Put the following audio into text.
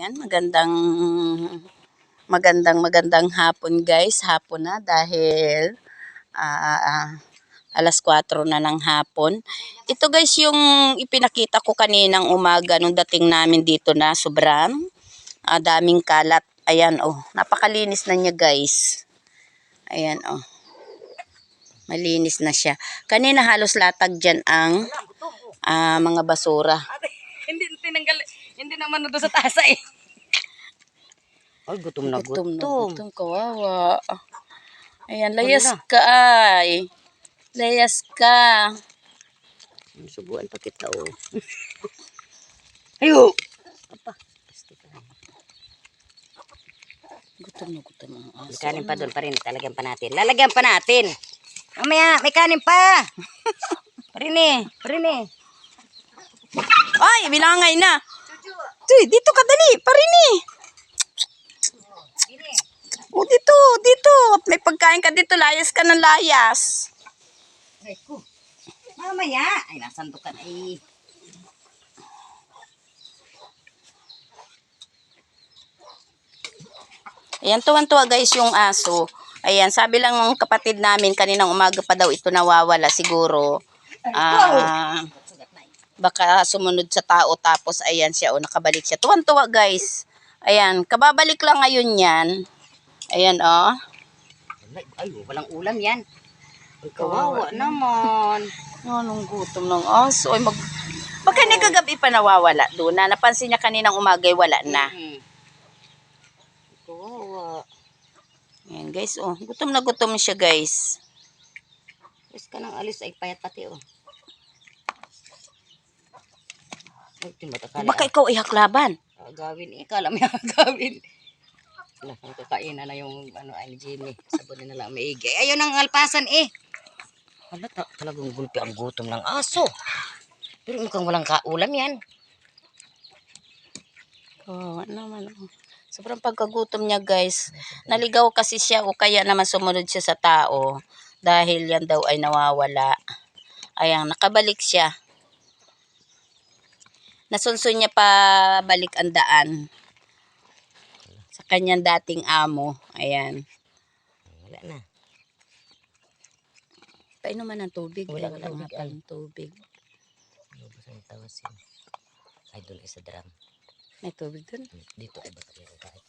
Yan, magandang magandang magandang hapon guys. Hapon na dahil ah, ah, alas 4 na ng hapon. Ito guys yung ipinakita ko kaninang umaga nung dating namin dito na sobrang ah, daming kalat. Ayan oh, napakalinis na niya guys. Ayan oh. Malinis na siya. Kanina halos latag dyan ang ah, mga basura. Hindi tinanggal, naman doon sa tasa eh. Ay, gutom na Gutom gutom. na gutom, kawawa. Ayan, layas na. ka ay. Layas ka. Subuan pa kita oh. Ayo! Apa? Gutom na gutom ang May kanin pa doon pa rin. Talagyan pa natin. Lalagyan pa natin. Mamaya, may kanin pa. Parini, parini. Ay, bilangay na. Tuy, dito ka dali. Parini. O, dito, dito. May pagkain ka dito. Layas ka ng layas. Ay, ko. Mamaya. Ay, nasan to ka na eh. Ayan, tuwan-tuwa guys yung aso. Ayan, sabi lang ng kapatid namin, kaninang umaga pa daw ito nawawala siguro. Ah, baka sumunod sa tao tapos ayan siya o nakabalik siya. Tuwan-tuwa guys. Ayan, kababalik lang ngayon yan. Ayan oh. Ay, ay, walang ulam yan. Ay, kawawa naman. Anong gutom ng aso? Ay, mag... Baka nagagabi pa nawawala doon na napansin niya kaninang umagay wala na. Mhm. Kawawa. Ayan guys, oh. Gutom na gutom siya guys. Alis ka nang alis ay payat pati oh. Ay, timbata Baka ikaw ay haklaban. Gawin eh. Kala mo yung gawin. Wala, nakakainan na yung ano ay ni Jimmy. Sabon na lang maigi. Ayun ang alpasan eh. Wala ta, talagang gulpi ang gutom ng aso. Pero mukhang walang kaulam yan. Oo, oh, naman. oh. Sobrang pagkagutom niya, guys. Naligaw kasi siya o kaya naman sumunod siya sa tao dahil yan daw ay nawawala. Ayan, nakabalik siya. Nasunsun niya pa balik ang daan sa kanyang dating amo. Ayan. Wala na. Painuman ng tubig. Wala Wala, nga tubig, pa ng tubig. Lubos ang tawasin. Ay, doon isa drum. May tubig dun. Dito ay baka meron kahit.